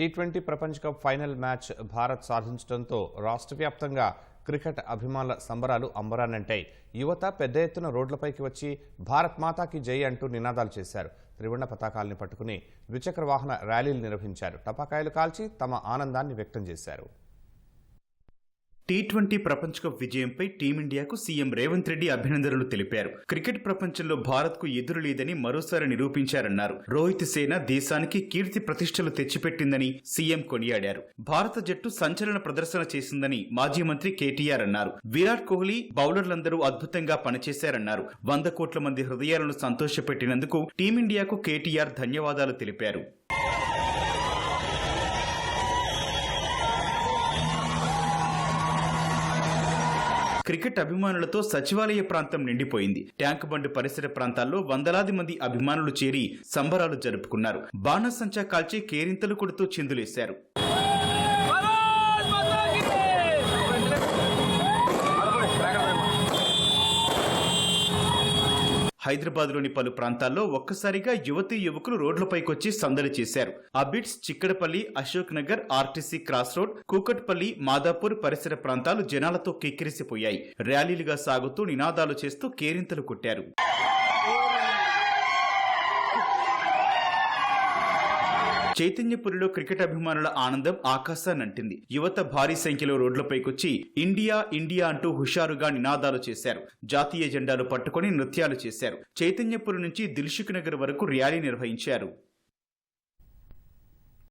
Tea twenty ప్రపంచ cup final match Bharat సాధించడంతో రాష్ట్ర వ్యాప్తంగా క్రికెట్ అభిమానుల సంబరాలు అంబరానంటాయి యువత పెద్ద ఎత్తున రోడ్లపైకి వచ్చి భారత్ మాతాకి జై అంటూ నినాదాలు చేశారు. త్రివర్ణ పతాకాల్ని పట్టుకుని ద్విచక్ర వాహన ర్యాలీలు నిర్వహించారు. టపాకాయలు కాల్చి తమ ఆనందాన్ని వ్యక్తం చేశారు. టీ ట్వంటీ ప్రపంచ కప్ విజయంపై టీమిండియాకు సీఎం రేవంత్ రెడ్డి అభినందనలు తెలిపారు. క్రికెట్ ప్రపంచంలో భారత్కు ఎదురు లేదని మరోసారి నిరూపించారన్నారు. రోహిత్ సేన దేశానికి కీర్తి ప్రతిష్టలు తెచ్చిపెట్టిందని సీఎం కొనియాడారు. భారత జట్టు సంచలన ప్రదర్శన చేసిందని మాజీ మంత్రి కేటీఆర్ అన్నారు. విరాట్ కోహ్లీ బౌలర్లందరూ అద్భుతంగా పనిచేశారన్నారు. వంద కోట్ల మంది హృదయాలను సంతోషపెట్టినందుకు టీమిండియాకు కేటీఆర్ ధన్యవాదాలు తెలిపారు. క్రికెట్ అభిమానులతో సచివాలయ ప్రాంతం నిండిపోయింది. ట్యాంక్ బండ్ పరిసర ప్రాంతాల్లో వందలాది మంది అభిమానులు చేరి సంబరాలు జరుపుకున్నారు. బాణసంచా కాల్చి కేరింతలు కొడుతూ చిందులేశారు. హైదరాబాద్లోని పలు ప్రాంతాల్లో ఒక్కసారిగా యువతీ యువకులు రోడ్లపైకొచ్చి సందడి చేశారు. Abids Chikkadpally Ashok Nagar R T C cross road Kukatpally Madhapur పరిసర ప్రాంతాలు జనాలతో కిక్కిరిసిపోయాయి. ర్యాలీలుగా సాగుతూ నినాదాలు చేస్తూ కేరింతలు కొట్టారు. చైతన్యపురిలో క్రికెట్ అభిమానుల ఆనందం ఆకాశాన్నంటింది యువత భారీ సంఖ్యలో రోడ్లపైకొచ్చి ఇండియా ఇండియా అంటూ హుషారుగా నినాదాలు చేశారు. జాతీయ జెండాలు పట్టుకొని నృత్యాలు చేశారు. చైతన్యపురి నుంచి దిల్సుఖ్ నగర్ వరకు ర్యాలీ నిర్వహించారు.